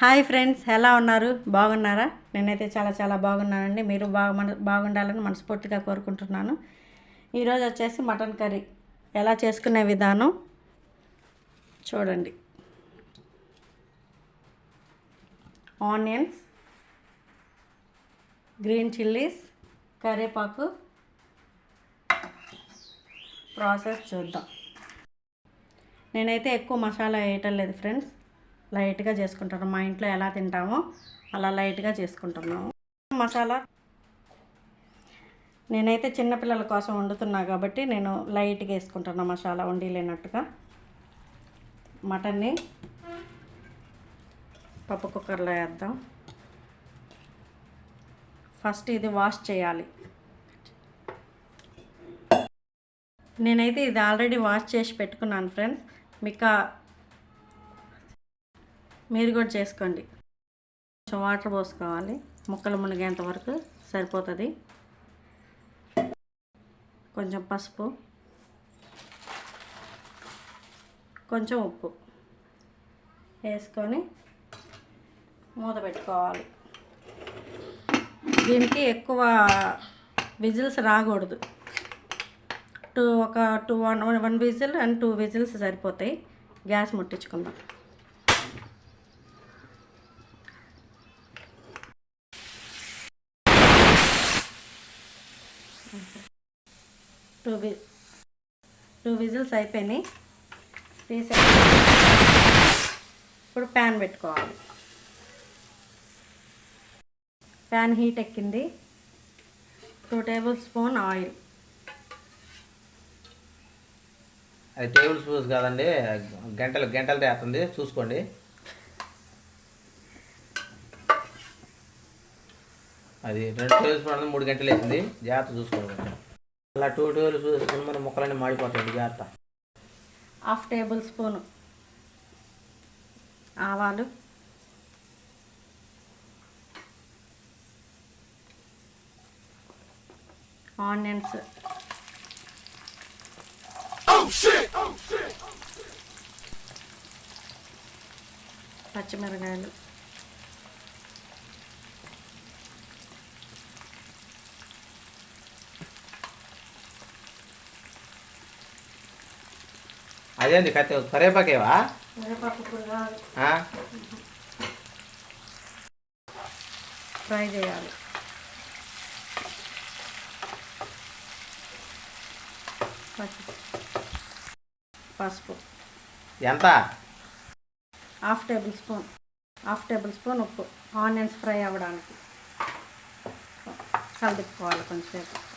Hi friends ఎలా ఉన్నారు? బాగున్నారా? నేనైతే చాలా చాలా బాగున్నానండి. మీరు బాగు మన బాగుండాలని మనస్ఫూర్తిగా కోరుకుంటున్నాను. ఈరోజు వచ్చేసి మటన్ కర్రీ. ఎలా చేసుకునే విధానం? చూడండి. ఆనియన్స్ గ్రీన్ చిల్లీస్ కరివేపాకు. ప్రాసెస్ చూద్దాం. నేనైతే ఎక్కువ మసాలా వేయటం లేదు ఫ్రెండ్స్. లైట్గా చేసుకుంటాను. మా ఇంట్లో ఎలా తింటామో అలా లైట్గా చేసుకుంటున్నాము. మసాలా నేనైతే చిన్నపిల్లల కోసం వండుతున్నా కాబట్టి నేను లైట్గా వేసుకుంటున్నా మసాలా వండిలేనట్టుగా. మటన్ని పప్పు కుక్కర్లో వేద్దాం. ఫస్ట్ ఇది వాష్ చేయాలి. నేనైతే ఇది ఆల్రెడీ వాష్ చేసి పెట్టుకున్నాను ఫ్రెండ్స్. మీకు మీరు కూడా చేసుకోండి. కొంచెం వాటర్ పోసుకోవాలి. ముక్కలు మునిగేంత వరకు సరిపోతుంది. కొంచెం పసుపు. కొంచెం ఉప్పు వేసుకొని మూత పెట్టుకోవాలి. దీనికి ఎక్కువ విజిల్స్ రాకూడదు. టూ ఒక two one one whistle and two whistles సరిపోతాయి. గ్యాస్ ముట్టించుకుందాం. టూ వి టూ విజిల్స్ అయిపోయినాయి. తీసే. ఇప్పుడు ప్యాన్ పెట్టుకోవాలి. ప్యాన్ హీట్ ఎక్కింది. Two tablespoon oil. అది టేబుల్ స్పూన్స్ కాదండి గంటలు గంటలు తేస్తుంది చూసుకోండి. అది రెండు టేబుల్ స్పూన్ మూడు గంటలు వేసింది. జాగ్రత్త చూసుకోండి. కొంచెం. అలా టూ టూలు స్పూన్ మన ముక్కలన్నీ మాడిపోతాయి జాగ్రత్త. హాఫ్ టేబుల్ స్పూన్ ఆవాలు. ఆనియన్స్. పచ్చిమిరకాయలు. అదేంది కత్తి? కరేపాకేవా? ఫ్రై చేయాలి. పసుపు పసుపు. ఎంత? Half tablespoon. Half tablespoon ఉప్పు. ఆనియన్స్ ఫ్రై అవ్వడానికి. కలుపుకోవాలి కొంచెంసేపు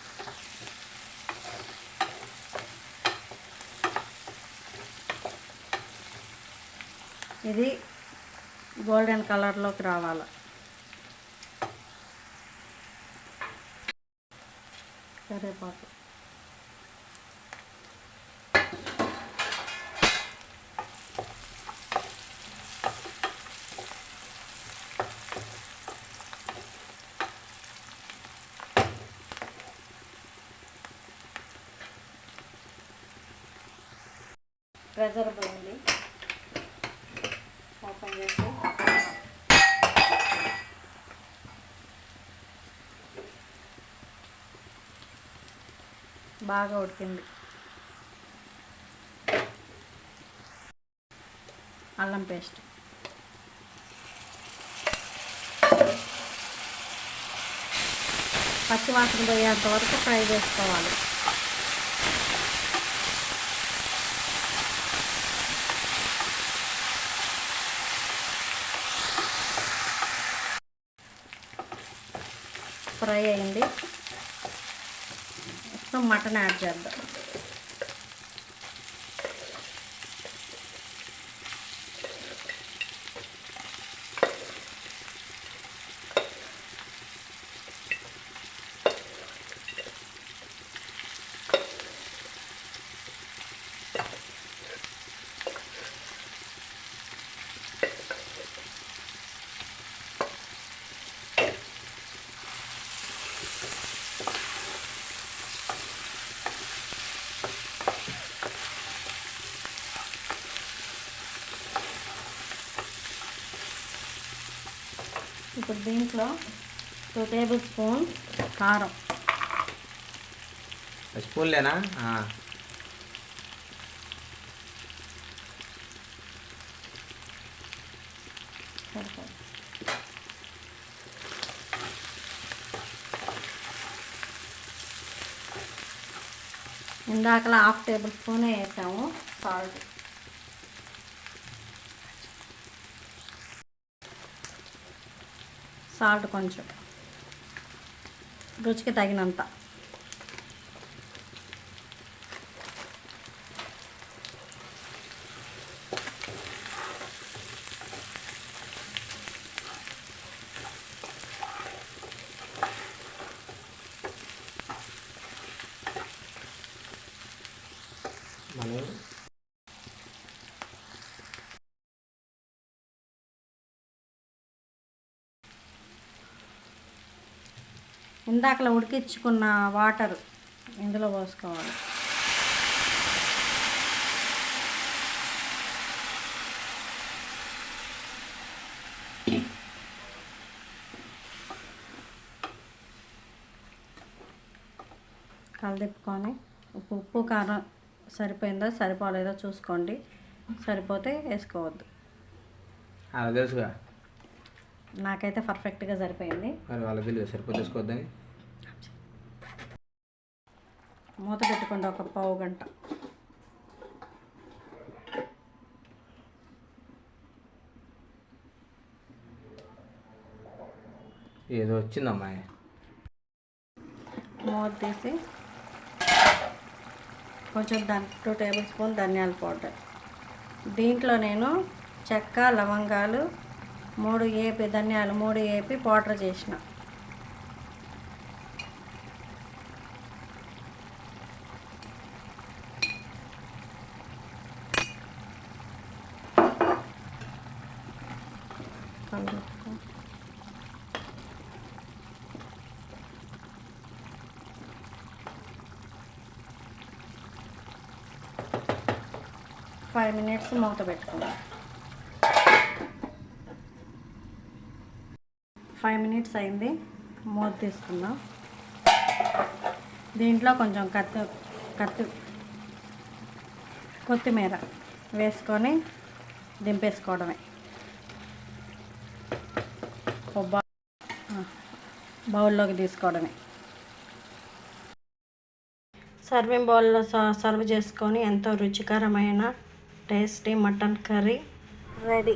ఇది గోల్డెన్ కలర్లోకి రావాలి. కరివేపాకు. ప్రెజర్ పోయింది. చేసి బాగా ఉడికింది. అల్లం పేస్ట్. పచ్చివాసన పోయేంత వరకు ఫ్రై చేసుకోవాలి. ఫ్రై అయింది ఇప్పుడు మటన్ యాడ్ చేద్దాం ఇప్పుడు దీంట్లో టూ టేబుల్ స్పూన్ కారం. స్పూన్లేనా? ఇందాకలా హాఫ్ టేబుల్ స్పూన్ వేసాము సాల్ట్ సాల్ట్ కొంచెం రుచికి తగినంత మనం ఇందాకలా ఉడికించుకున్న వాటర్ ఇందులో పోసుకోవాలి. కలదిప్పుకొని ఉప్పు ఉప్పు కారం సరిపోయిందో సరిపోలేదో చూసుకోండి. సరిపోతే వేసుకోవద్దు. అలా తెలుసుగా? నాకైతే పర్ఫెక్ట్గా సరిపోయింది. మరి వాళ్ళకి తెలియదు మూత పెట్టుకోండి ఒక పావు గంట. ఏదో వచ్చిందమ్మా. మూత తీసి కొంచెం దాని టూ టేబుల్ స్పూన్ ధనియాల పౌడర్. దీంట్లో నేను చెక్క లవంగాలు మూడు ఏపి ధనియాలు మూడు ఏపి పౌడర్ చేసిన. ఫైవ్ మినిట్స్ మూత పెట్టుకుందాం. ఫైవ్ మినిట్స్ అయింది. మూత తీసుకుందాం? దీంట్లో కొంచెం కత్తి కత్తి కొత్తిమీర వేసుకొని దింపేసుకోవడమే. బా బౌల్లోకి తీసుకోవడమే. సర్వింగ్ బౌల్లో సర్వ్ చేసుకొని ఎంతో రుచికరమైన టేస్టీ మటన్ కర్రీ రెడీ.